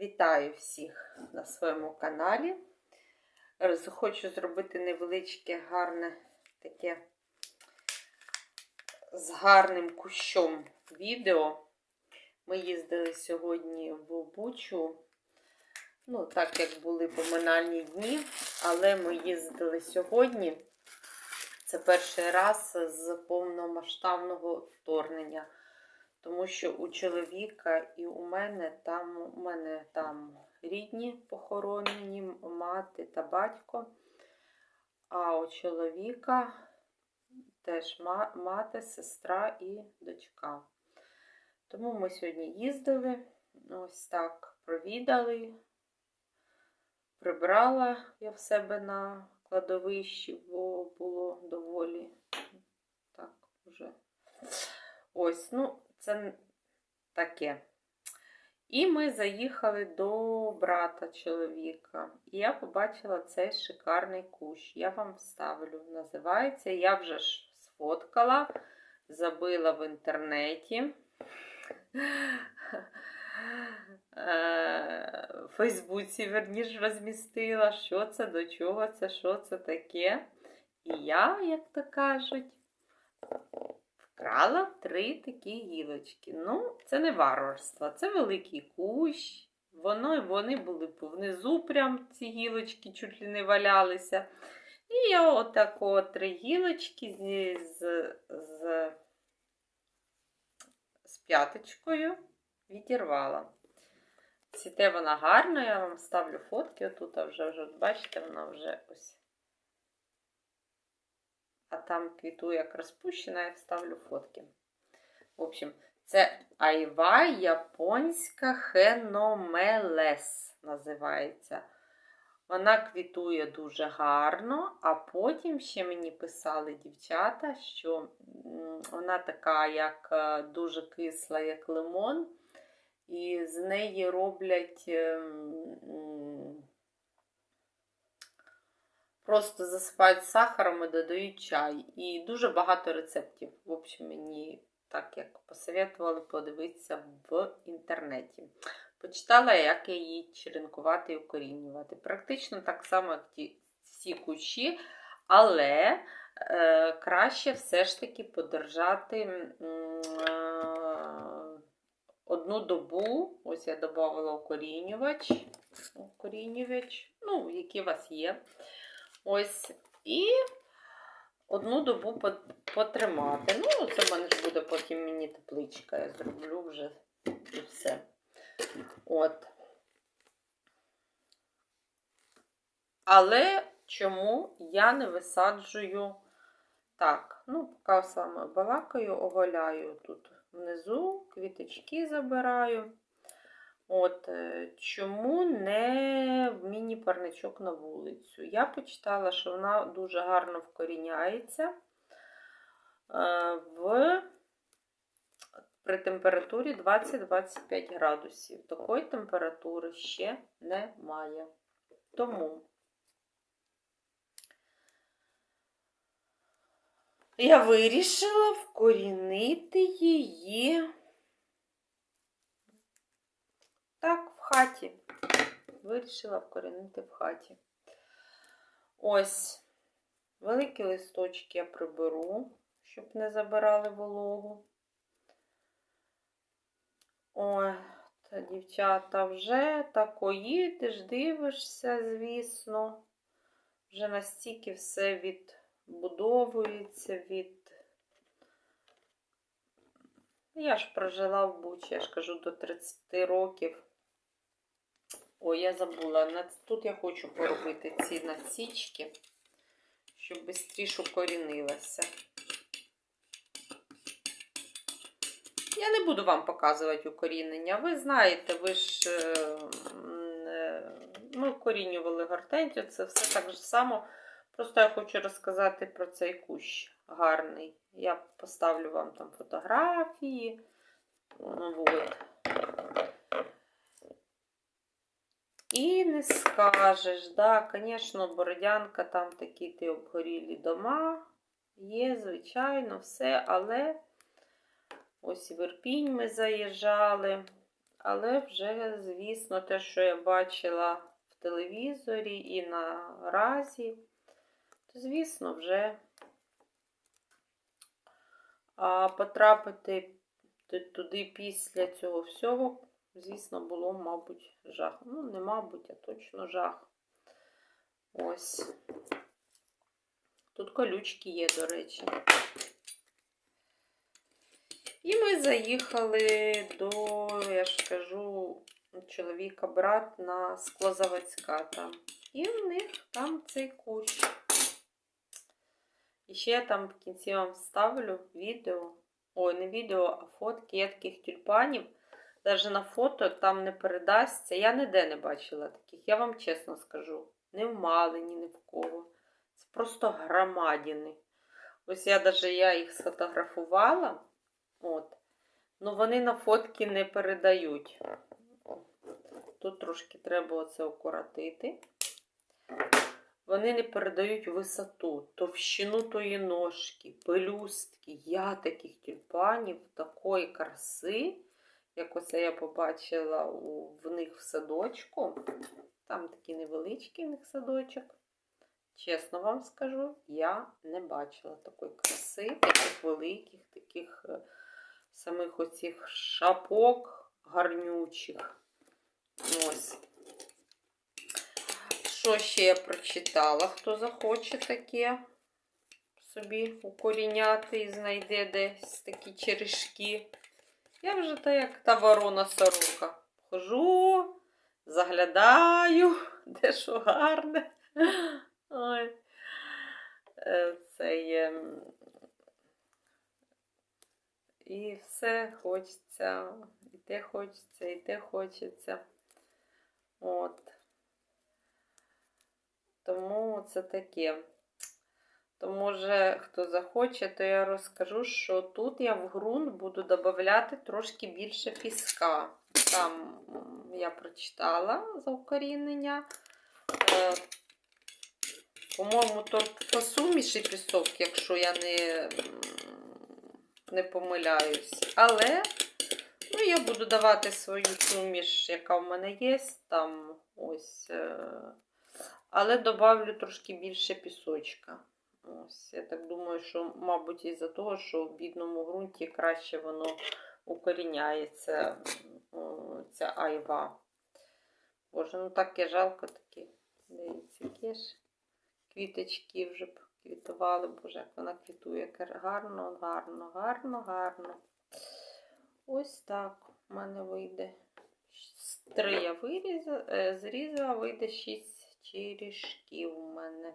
Вітаю всіх на своєму каналі. Хочу зробити невеличке, гарне таке з гарним кущом відео. Ми їздили сьогодні в Бучу. Ну, так як були поминальні дні, але ми їздили сьогодні. Це перший раз з повномасштабного вторгнення. Тому що у чоловіка і у мене там у мене там рідні похоронені, мати та батько. А у чоловіка теж мати, сестра і дочка. Тому ми сьогодні їздили, ось так провідали, прибрала я в себе на кладовищі, бо було доволі так вже. Ось, ну, це таке. І ми заїхали до брата чоловіка. І я побачила цей шикарний кущ. Я вам вставлю. Називається. Я вже ж сфоткала, забила в інтернеті. Е, В Фейсбуці, верніш, розмістила, що це, до чого це, що це таке. І я, як то кажуть, вкрала три такі гілочки. Ну, це не варварство, це великий кущ. Воно, вони були внизу, прям ці гілочки чуть ли не валялися. І я отако три гілочки з, з, з, з п'яточкою відірвала. Цвіте вона гарно, я вам ставлю фотки. Отут вже, вже бачите, вона вже ось а там квіту як розпущена, я вставлю фотки. В общем, це айва японська хеномелес називається. Вона квітує дуже гарно, а потім ще мені писали дівчата, що вона така, як е, дуже кисла, як лимон, і з неї роблять. Просто засипають сахаром і додають чай. І дуже багато рецептів. В общем, мені так як посоветували подивитися в інтернеті. Почитала, як її черенкувати і укорінювати. Практично так само, як ті всі кущі, але е, краще все ж таки подержати е, одну добу. Ось я додавала укорінювач. Укорінювач, ну, які у вас є. Ось. І одну добу потримати. Ну, це в мене ж буде потім мені тепличка. Я зроблю вже і все. От. Але чому я не висаджую так? Ну, поки саме балакаю, оголяю тут внизу, квіточки забираю. От, е, чому не в міні-парничок на вулицю? Я почитала, що вона дуже гарно вкоріняється е, в, при температурі 20-25 градусів. Такої температури ще немає. Тому я вирішила вкорінити її. Так, в хаті. Вирішила вкорінити в хаті. Ось, великі листочки я приберу, щоб не забирали вологу. Ой, та дівчата, вже тако їдеш, дивишся, звісно. Вже настільки все відбудовується від. Я ж прожила в Бучі, я ж кажу, до 30 років. Ой, я забула. Тут я хочу поробити ці насічки, щоб швидше укорінилася. Я не буду вам показувати укорінення. Ви знаєте, ви ж е, е, ми укорінювали гортензію, це все так же само. Просто я хочу розказати про цей кущ гарний. Я поставлю вам там фотографії. Ну, І не скажеш, да, звісно, Бородянка, там такі ти обгорілі дома. Є, звичайно, все, але ось в Ірпінь ми заїжджали. Але вже, звісно, те, що я бачила в телевізорі і на разі, то, звісно, вже а потрапити туди після цього всього, звісно, було, мабуть, жах. Ну, не мабуть, а точно жах. Ось. Тут колючки є, до речі. І ми заїхали до, я ж кажу, чоловіка брат на склозаводська там. І в них там цей кущ. І ще я там в кінці вам вставлю відео. Ой, не відео, а фотки. Я таких тюльпанів. Навіть на фото там не передасться. Я ніде не бачила таких. Я вам чесно скажу. Не в Малині, ні в кого. Це просто громадіни. Ось я навіть я їх сфотографувала. От. Ну вони на фотки не передають. Тут трошки треба оце укоротити. Вони не передають висоту, товщину тої ножки, пелюстки. Я таких тюльпанів, такої краси, як оце я побачила у, в них в садочку. Там такий невеличкий в них садочок. Чесно вам скажу, я не бачила такої краси, таких великих, таких е, самих оцих шапок гарнючих. Ось. Що ще я прочитала? Хто захоче таке собі укоріняти і знайде десь такі черешки. Я вже та як та ворона сорока. Хожу, заглядаю, де що гарне. Ой. Е, Це є. І все хочеться. І те хочеться, і те хочеться. От. Тому це таке. То, може, хто захоче, то я розкажу, що тут я в ґрунт буду додати трошки більше піска. Там я прочитала за укорінення. Е, По-моєму, то суміші пісок, якщо я не, не помиляюсь. Але ну, я буду давати свою суміш, яка в мене є. Там ось. е, але добавлю трошки більше пісочка. Ось, я так думаю, що, мабуть, із-за того, що в бідному ґрунті краще воно укоріняється, ця айва. Боже, ну таке жалко таке. Дивіться, які ж квіточки вже квітували. Боже, як вона квітує. Гарно, гарно, гарно, гарно. Ось так у мене вийде. Три я вирізала, е, зрізала, вийде шість черешків у мене.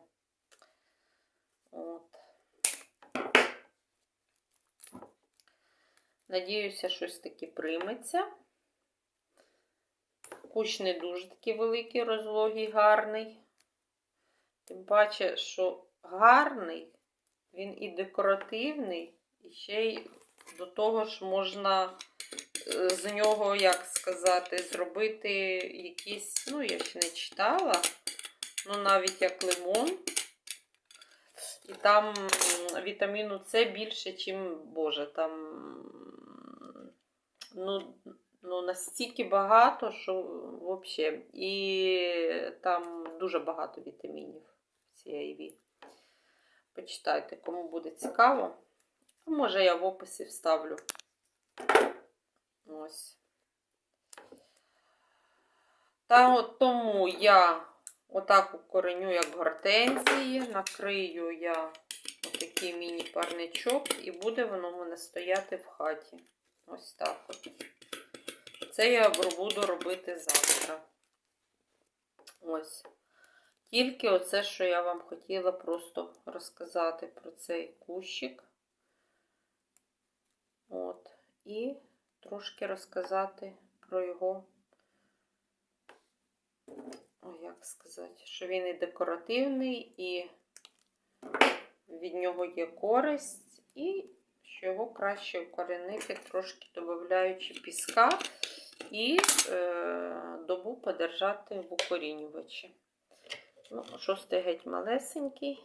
От. Надіюся, щось таки прийметься. Кущ не дуже такий великий, розлогий, гарний. Тим паче, що гарний, він і декоративний, і ще й до того ж можна е, з нього, як сказати, зробити якісь, ну, я ще не читала, ну, навіть як лимон. І там вітаміну С більше, чим Боже. Там ну, ну, настільки багато, що взагалі. І там дуже багато вітамінів айві. Почитайте, кому буде цікаво. Може, я в описі вставлю. Ось. Та от тому я отак укореню, як гортензії, накрию я отакий міні-парничок, і буде воно в мене стояти в хаті. Ось так от. Це я буду робити завтра. Ось. Тільки оце, що я вам хотіла просто розказати про цей кущик. От. І трошки розказати про його, як сказати, що він і декоративний, і від нього є користь, і що його краще укоренити, трошки додаючи піска і е, добу подержати в укорінювачі. Ну, шостий геть малесенький,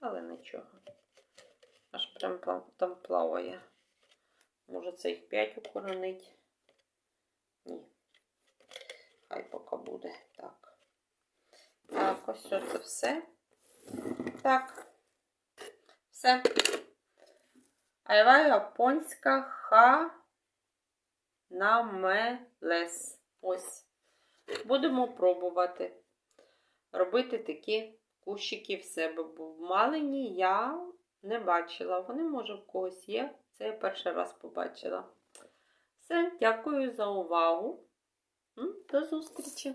але нічого. Аж прям там плаває. Може це їх 5 укоронить? Ні, Хай поки буде. Так. Так, ось це все. Так. Все. Айва японська ха намелес. Ось. Будемо пробувати робити такі кущики в себе. Бо в малині я не бачила. Вони, може, в когось є. Це я перший раз побачила. Все, дякую за увагу. До зустрічі!